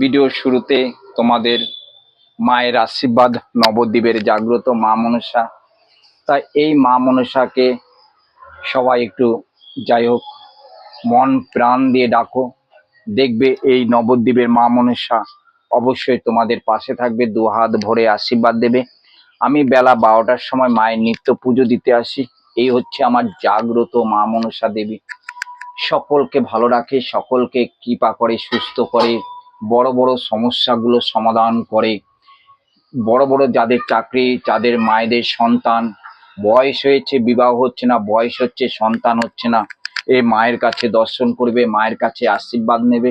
ভিডিওর শুরুতে তোমাদের মায়ের আশীর্বাদ, নবদ্বীপের জাগ্রত মা মনসা। তাই এই মা মনসাকে সবাই একটু যাই হোক, মন প্রাণ দিয়ে ডাকো। দেখবে এই নবদ্বীপের মা মনসা অবশ্যই তোমাদের পাশে থাকবে, দু হাত ভরে আশীর্বাদ দেবে। আমি বেলা বারোটার সময় মায়ের নিত্য পুজো দিতে আসি। এই হচ্ছে আমার জাগ্রত মা মনসা দেবী। সকলকে ভালো রাখে, সকলকে কৃপা করে, সুস্থ করে বড় বড় সমস্যাগুলো সমাধান করে। বড় বড় যাদের চাকরি, যাদের মায়েদের সন্তান, বয়স হয়েছে, বিবাহ হচ্ছে না, বয়স হচ্ছে, সন্তান হচ্ছে না, এ মায়ের কাছে দর্শন করবে, মায়ের কাছে আশীর্বাদ নেবে।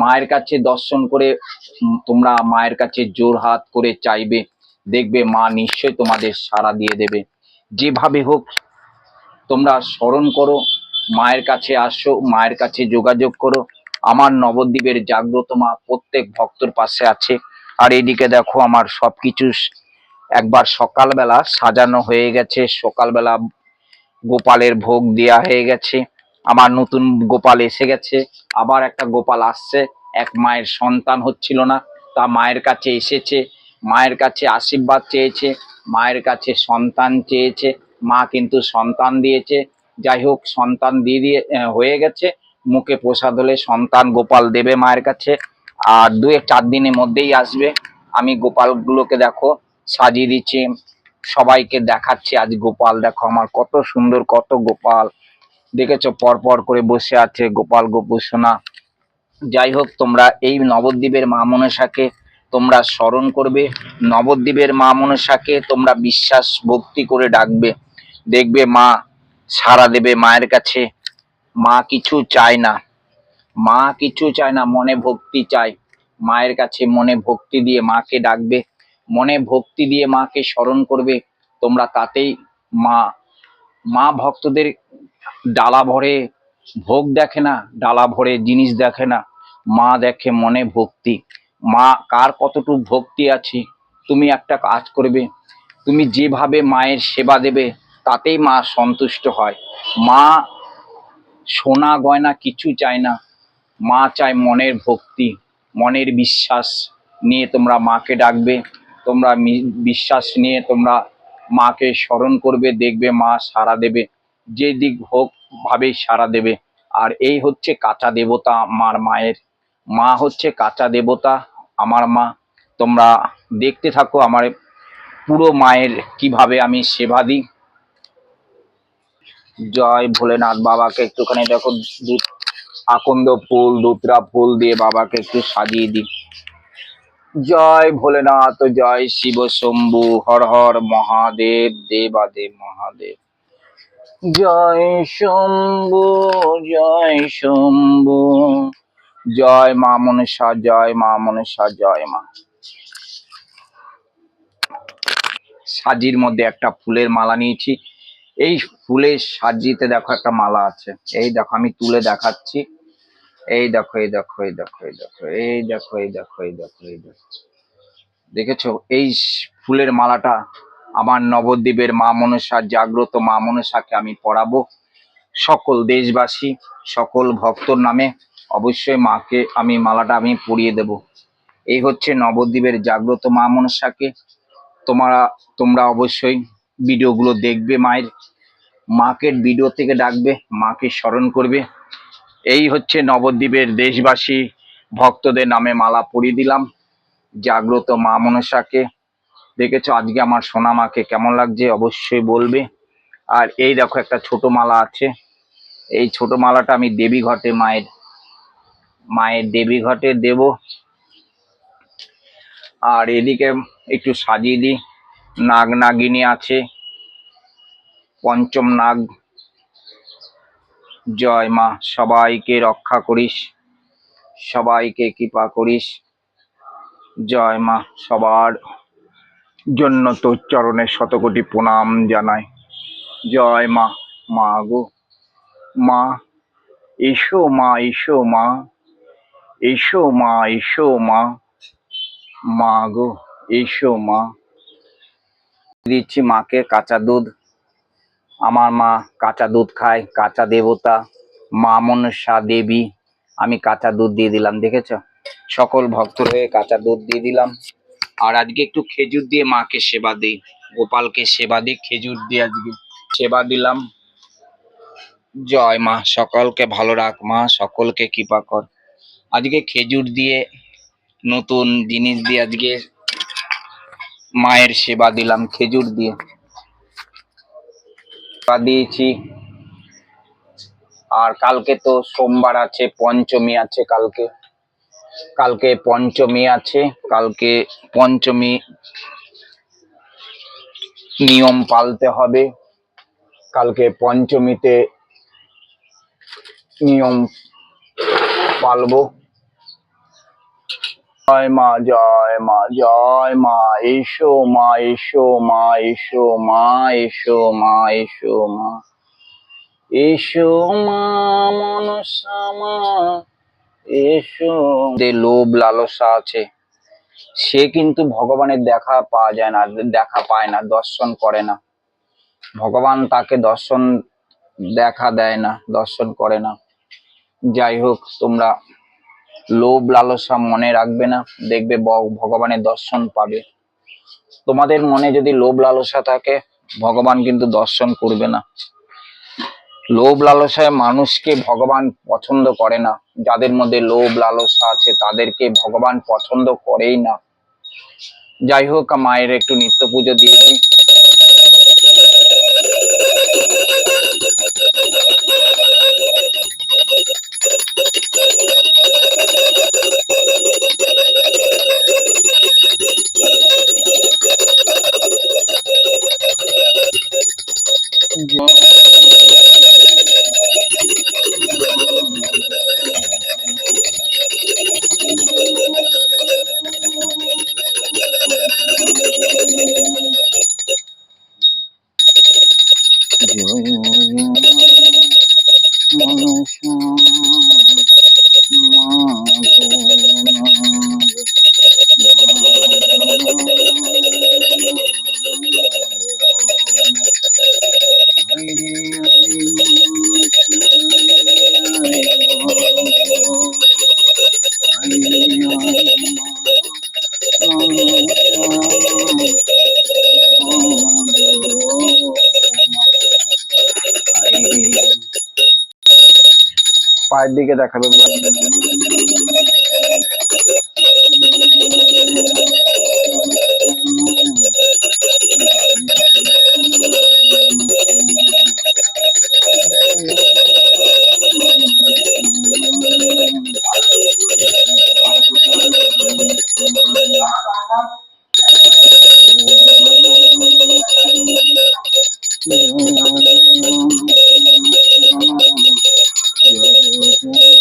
মায়ের কাছে দর্শন করে তোমরা মায়ের কাছে জোর হাত করে চাইবে, দেখবে মা নিশ্চয় তোমাদের সাড়া দিয়ে দেবে। যেভাবে হোক, তোমরা স্মরণ করো, মায়ের কাছে আসো, মায়ের কাছে যোগাযোগ করো। আমার নবদ্বীপের জাগ্রত মা প্রত্যেক ভক্তর পাশে আছে। আর এদিকে দেখো আমার সবকিছু একবার সকালবেলা সাজানো হয়ে গেছে। সকালবেলা গোপালের ভোগ দেয়া হয়ে গেছে। আমার নতুন গোপাল এসে গেছে। আবার একটা গোপাল আসছে। এক মায়ের সন্তান হচ্ছিল না। তা মায়ের কাছে এসেছে। মায়ের কাছে আশীর্বাদ চেয়েছে। মায়ের কাছে সন্তান চেয়েছে। মা কিন্তু সন্তান দিয়েছে। যাই হোক, সন্তান দিয়ে দিয়ে হয়ে গেছে। মুখে প্রসাদ হলে সন্তান গোপাল দেবে মায়ের কাছে। আর দু এক চার দিনের মধ্যেই আসবে। আমি গোপালগুলোকে দেখো সাজিয়ে দিচ্ছি। সবাইকে দেখাচ্ছি আজ গোপাল। দেখো আমার কত সুন্দর, কত গোপাল। দেখেছ পর পর করে বসে আছে গোপাল গোপুসোনা। যাই হোক, তোমরা এই নবদ্বীপের মা মনসাকে তোমরা স্মরণ করবে। নবদ্বীপের মা মনসাকে তোমরা বিশ্বাস ভক্তি করে ডাকবে। দেখবে মা সাড়া দেবে মায়ের কাছে। মা কিছু চায় না। মা কিছু চায় না, মনে ভক্তি চায়। মায়ের কাছে মনে ভক্তি দিয়ে মাকে ডাকবে। মনে ভক্তি দিয়ে মাকে স্মরণ করবে। তোমরা তাতেই মা মা ভক্তদের ডালা ভরে ভোগ দেখে না, ডালা ভরে জিনিস দেখে না। মা দেখে মনে ভক্তি। মা, কার কতটুকু ভক্তি আছে? তুমি একটা কাজ করবে। তুমি যেভাবে মায়ের সেবা দেবে, তাতেই মা সন্তুষ্ট হয়। মা সোনা গয়না কিছু চায় না। মা চায় মনের ভক্তি, মনের বিশ্বাস নিয়ে তোমরা মাকে ডাকবে, তোমরা বিশ্বাস নিয়ে তোমরা মাকে স্মরণ করবে, দেখবে মা সাড়া দেবে, যে দিক হোক ভাবেই সাড়া দেবে। আর এই হচ্ছে কাঁচা দেবতা আমার মায়ের। মা হচ্ছে কাঁচা দেবতা আমার মা। তোমরা দেখতে থাকো আমার পুরো মায়ের কীভাবে আমি সেবা দিই। জয় ভোলেনাথ বাবাকে একটুখানি দেখো আকন্দ ফুল দুতরা ফুল দিয়ে বাবাকে একটু সাজিয়ে দিই। জয় ভোলেনাথ, জয় শিব শম্ভু, হর হর মহাদেব দেবাদেব মহাদেব। জয় শম্ভু জয় শম্ভু, জয় মা মনসা, জয় মা মনসা, জয় মা। সাজির মধ্যে একটা ফুলের মালা নিয়েছি। এই ফুলের সাজিতে দেখো একটা মালা আছে। এই দেখো, আমি তুলে দেখাচ্ছি। এই দেখো এই দেখো এই দেখো এই দেখো এই দেখো এই দেখো এই দেখো এই দেখো। দেখেছ? এই ফুলের মালাটা আমার নবদ্বীপের মা মনসা, জাগ্রত মা মনসাকে আমি পরাবো। সকল দেশবাসী, সকল ভক্তর নামে অবশ্যই মাকে আমি, মালাটা আমি পরিয়ে দেব। এই হচ্ছে নবদ্বীপের জাগ্রত মা মনসাকে। তোমরা তোমরা অবশ্যই ভিডিওগুলো দেখবে, মায়ের মাকে ভিডিও থেকে ডাকবে, মাকে স্মরণ করবে। এই হচ্ছে নবদ্বীপের দেশবাসী, ভক্তদের নামে মালা পরিয়ে দিলাম। জাগ্রত মা মনসাকে। দেখেছ, আজকে আমার সোনা মাকে কেমন লাগছে, অবশ্যই বলবে। আর এই দেখো, একটা ছোট মালা আছে। এই ছোট মালাটা আমি দেবী ঘটে মায়ের মায়ের দেবী ঘটে দেব। আর এদিকে একটু সাজিয়ে দিই। নাগ নাগিনী আছে। পঞ্চম নাগ। জয় মা, সবাইকে রক্ষা করিস, সবাইকে কৃপা করিস। জয় মা, সবার জন্য তোর চরণে শতকোটি প্রণাম জানাই। জয় মা মা গো, মা, এসো মা এসো মা এসো মা এসো মা মা গো, এসো মা। দিচ্ছি মাকে কাঁচা দুধ। আমার মা কাঁচা দুধ খায়, কাঁচা দেবতা, মা মনসা দেবী। আমি কাঁচা দুধ দিয়ে দিলাম, দেখেছ? সকল ভক্ত হয়ে কাঁচা দুধ দিয়ে দিলাম। আর আজকে একটু খেজুর দিয়ে মাকে সেবা দিই, গোপালকে সেবা দিই, খেজুর দিয়ে আজকে সেবা দিলাম। জয় মা, সকলকে ভালো রাখ মা, সকলকে কৃপা কর। আজকে খেজুর দিয়ে নতুন জিনিস দিয়ে আজকে মায়ের সেবা দিলাম খেজুর দিয়ে। দিয়েছি। আর কালকে তো সোমবার আছে, পঞ্চমী আছে কালকে। কালকে পঞ্চমী আছে, কালকে পঞ্চমী নিয়ম পালতে হবে। কালকে পঞ্চমীতে নিয়ম পালবো। জয় মা জয় মা জয় মা, এসো মা এসো মা এসো মা এসো মা এসো মা এসো মা, মনসা মা, এসো যে লোভ লালসা আছে। সে কিন্তু ভগবানের দেখা পাওয়া যায় না, দেখা পায় না, দর্শন করে না। ভগবান তাকে দর্শন দেখা দেয় না, দর্শন করে না। যাই হোক, তোমরা লোভ, লালসা মনে রাখবে না। দেখবে ভগবানের দর্শন পাবে। তোমাদের মনে যদি লোভ, লালসা থাকে, ভগবান কিন্তু দর্শন করবে না। লোভ, লালসায় মানুষকে ভগবান পছন্দ করে না। যাদের মধ্যে লোভ, লালসা আছে, তাদেরকে ভগবান পছন্দ করেই না। যাই হোক, মায়ের একটু নিত্য পুজো দিয়ে দিই। মনসা মা পায়ের দিকে দেখাবে Thank you.